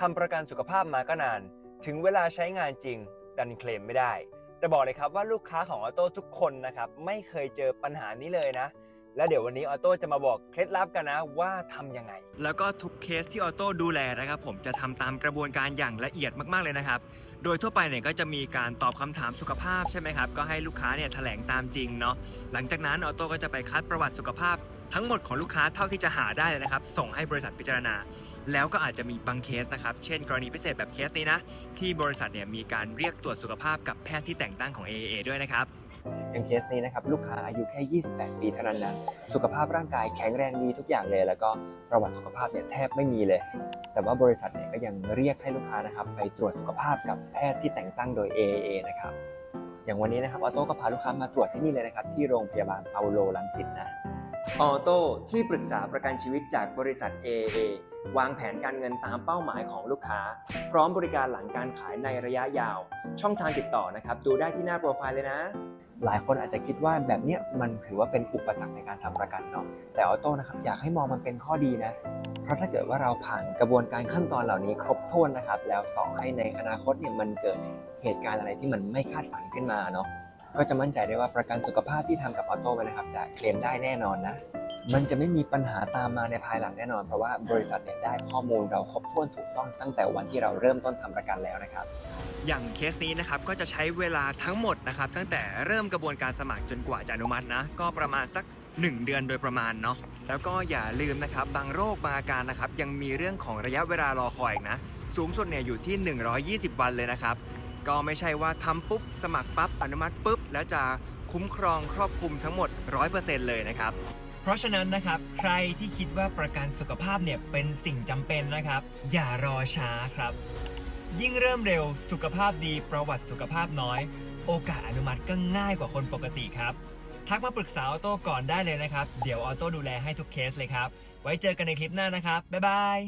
ทำประกันสุขภาพมาก็นาน ถึงเวลาใช้งานจริง ดันเคลมไม่ได้ แต่บอกเลยครับว่าลูกค้าของออโต้ทุกคนนะครับไม่เคยเจอปัญหานี้เลยนะ แล้วเดี๋ยววันนี้ออโต้จะมาบอกเคล็ดลับกันนะว่าทำยังไง แล้วก็ทุกเคสที่ออโต้ดูแลนะครับผมจะทำตามกระบวนการอย่างละเอียดมากๆเลยนะครับ โดยทั่วไปเนี่ยก็จะมีการตอบคำถามสุขภาพใช่ไหมครับ ก็ให้ลูกค้าเนี่ยแถลงตามจริงเนาะ หลังจากนั้นออโต้ก็จะไปคัดประวัติสุขภาพทั้งหมดของลูกค้าเท่าที่จะหาได้เลยนะครับ ส่งให้บริษัทพิจารณา แล้วก็อาจจะมีบางเคสนะครับ เช่น กรณีพิเศษแบบเคสนี้นะ ที่บริษัทเนี่ยมีการเรียกตรวจสุขภาพกับแพทย์ที่แต่งตั้งของ AAA ด้วยนะครับ อย่างเคสนี้นะครับลูกค้าอายุแค่ 28 ปีเท่านั้นนะสุขภาพร่างกายแข็งแรงดีทุกอย่างเลย แล้วก็ประวัติสุขภาพเนี่ยแทบไม่มีเลย แต่ว่าบริษัทเนี่ยก็ยังเรียกให้ลูกค้านะครับไปตรวจสุขภาพกับแพทย์ที่แต่งตั้งโดย AAA นะครับอย่างวันนี้นะครับออโต้ก็พาลูกค้ามาตรวจที่นี่เลยนะครับที่โรงพยาบาลเปาโลลังสิตนะออโต้ที่ปรึกษาประกันชีวิตจากบริษัท AAA วางแผนการเงินตามเป้าหมายของลูกค้า พร้อมบริการหลังการขายในระยะยาว ช่องทางติดต่อนะครับ ดูได้ที่หน้าโปรไฟล์เลยนะ หลายคนอาจจะคิดว่าแบบเนี้ยมันถือว่าเป็นอุปสรรคในการทำประกันเนาะแต่ออโต้นะครับอยากให้มองมันเป็นข้อดีนะเพราะถ้าเกิดว่าเราผ่านกระบวนการขั้นตอนเหล่านี้ครบถ้วนนะครับ แล้วต่อให้ในอนาคตเนี่ยมันเกิดเหตุการณ์อะไรที่มันไม่คาดฝันขึ้นมาเนาะก็จะมั่นใจได้ว่าประกันสุขภาพที่ทำกับออโต้นะครับจะเคลมได้แน่นอนนะ มันจะไม่มีปัญหาตามมาในภายหลังแน่นอน เพราะว่าบริษัทเนี่ยได้ข้อมูลเราครบถ้วนถูกต้องตั้งแต่วันที่เราเริ่มต้นทำประกันแล้วนะครับ อย่างเคสนี้นะครับก็จะใช้เวลาทั้งหมดนะครับตั้งแต่เริ่มกระบวนการสมัครจนกว่าจะอนุมัตินะก็ประมาณสัก 1 เดือนโดยประมาณเนาะแล้วก็อย่าลืมนะครับบางโรคบางอาการนะครับยังมีเรื่องของระยะเวลารอคอยอีกนะสูงสุดเนี่ยอยู่ที่ 120 วันเลยนะครับก็ไม่ใช่ว่าทำปุ๊บสมัครปั๊บอนุมัติปุ๊บแล้วจะคุ้มครองครอบคลุมทั้งหมด 100%เลยนะครับ เพราะฉะนั้นนะครับใครที่คิดว่าประกันสุขภาพเนี่ยเป็นสิ่งจำเป็นนะครับ อย่ารอช้าครับ ยิ่งเริ่มเร็วสุขภาพดีประวัติสุขภาพน้อย โอกาสอนุมัติก็ง่ายกว่าคนปกติครับ ทักมาปรึกษาออโต้ก่อนได้เลยนะครับ เดี๋ยวออโต้ดูแลให้ทุกเคสเลยครับ ไว้เจอกันในคลิปหน้านะครับ บ๊ายบาย